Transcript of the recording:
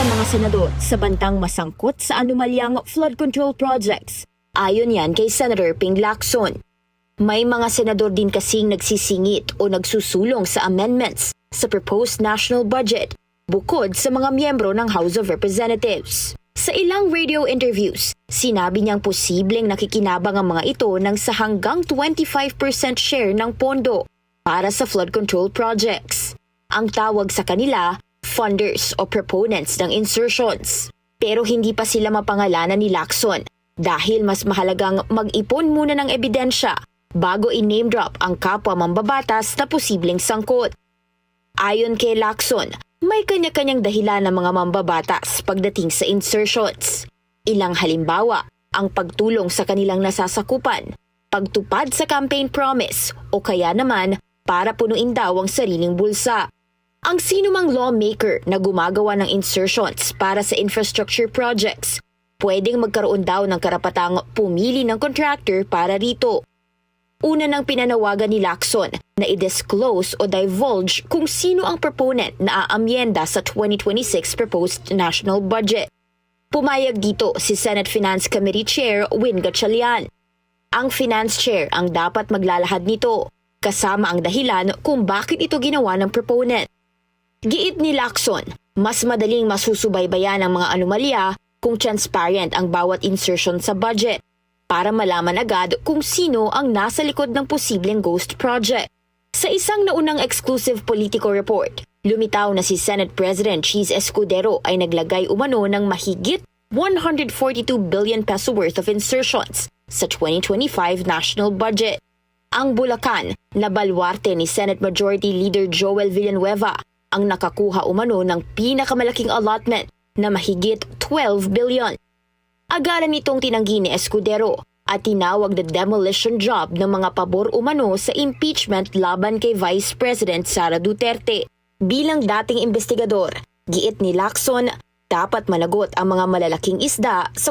sa mga senador sa bantang masangkot sa anomalyang flood control projects. Ayon yan kay Senator Ping Lacson. May mga senador din kasing nagsisingit o nagsusulong sa amendments sa proposed national budget bukod sa mga miyembro ng House of Representatives. Sa ilang radio interviews, sinabi niyang posibleng nakikinabang ang mga ito ng sa hanggang 25% share ng pondo para sa flood control projects. Ang tawag sa kanila, funders o proponents ng insertions. Pero hindi pa sila mapangalanan ni Lacson dahil mas mahalagang mag-ipon muna ng ebidensya bago i-name drop ang kapwa mambabatas na posibleng sangkot. Ayon kay Lacson, may kanya-kanyang dahilan ng mga mambabatas pagdating sa insertions. Ilang halimbawa, ang pagtulong sa kanilang nasasakupan, pagtupad sa campaign promise o kaya naman para punuin daw ang sariling bulsa. Ang sinumang lawmaker na gumagawa ng insertions para sa infrastructure projects, pwedeng magkaroon daw ng karapatang pumili ng contractor para rito. Una nang pinanawagan ni Lacson na i-disclose o divulge kung sino ang proponent na aamyenda sa 2026 proposed national budget. Pumayag dito si Senate Finance Committee Chair Win Gatchalian. Ang Finance Chair ang dapat maglalahad nito, kasama ang dahilan kung bakit ito ginawa ng proponent. Giit ni Lacson, mas madaling masusubaybayan ang mga anomalya kung transparent ang bawat insertion sa budget para malaman agad kung sino ang nasa likod ng posibleng ghost project. Sa isang naunang exclusive Politico report, lumitaw na si Senate President Cheese Escudero ay naglagay umano ng mahigit 142 billion peso worth of insertions sa 2025 national budget. Ang Bulacan, na balwarte ni Senate Majority Leader Joel Villanueva, ang nakakuha umano ng pinakamalaking allotment na mahigit 12 billion. Agaran nitong tinanggi ni Escudero at tinawag na demolition job ng mga pabor umano sa impeachment laban kay Vice President Sara Duterte. Bilang dating investigador, giit ni Lacson, dapat managot ang mga malalaking isda sa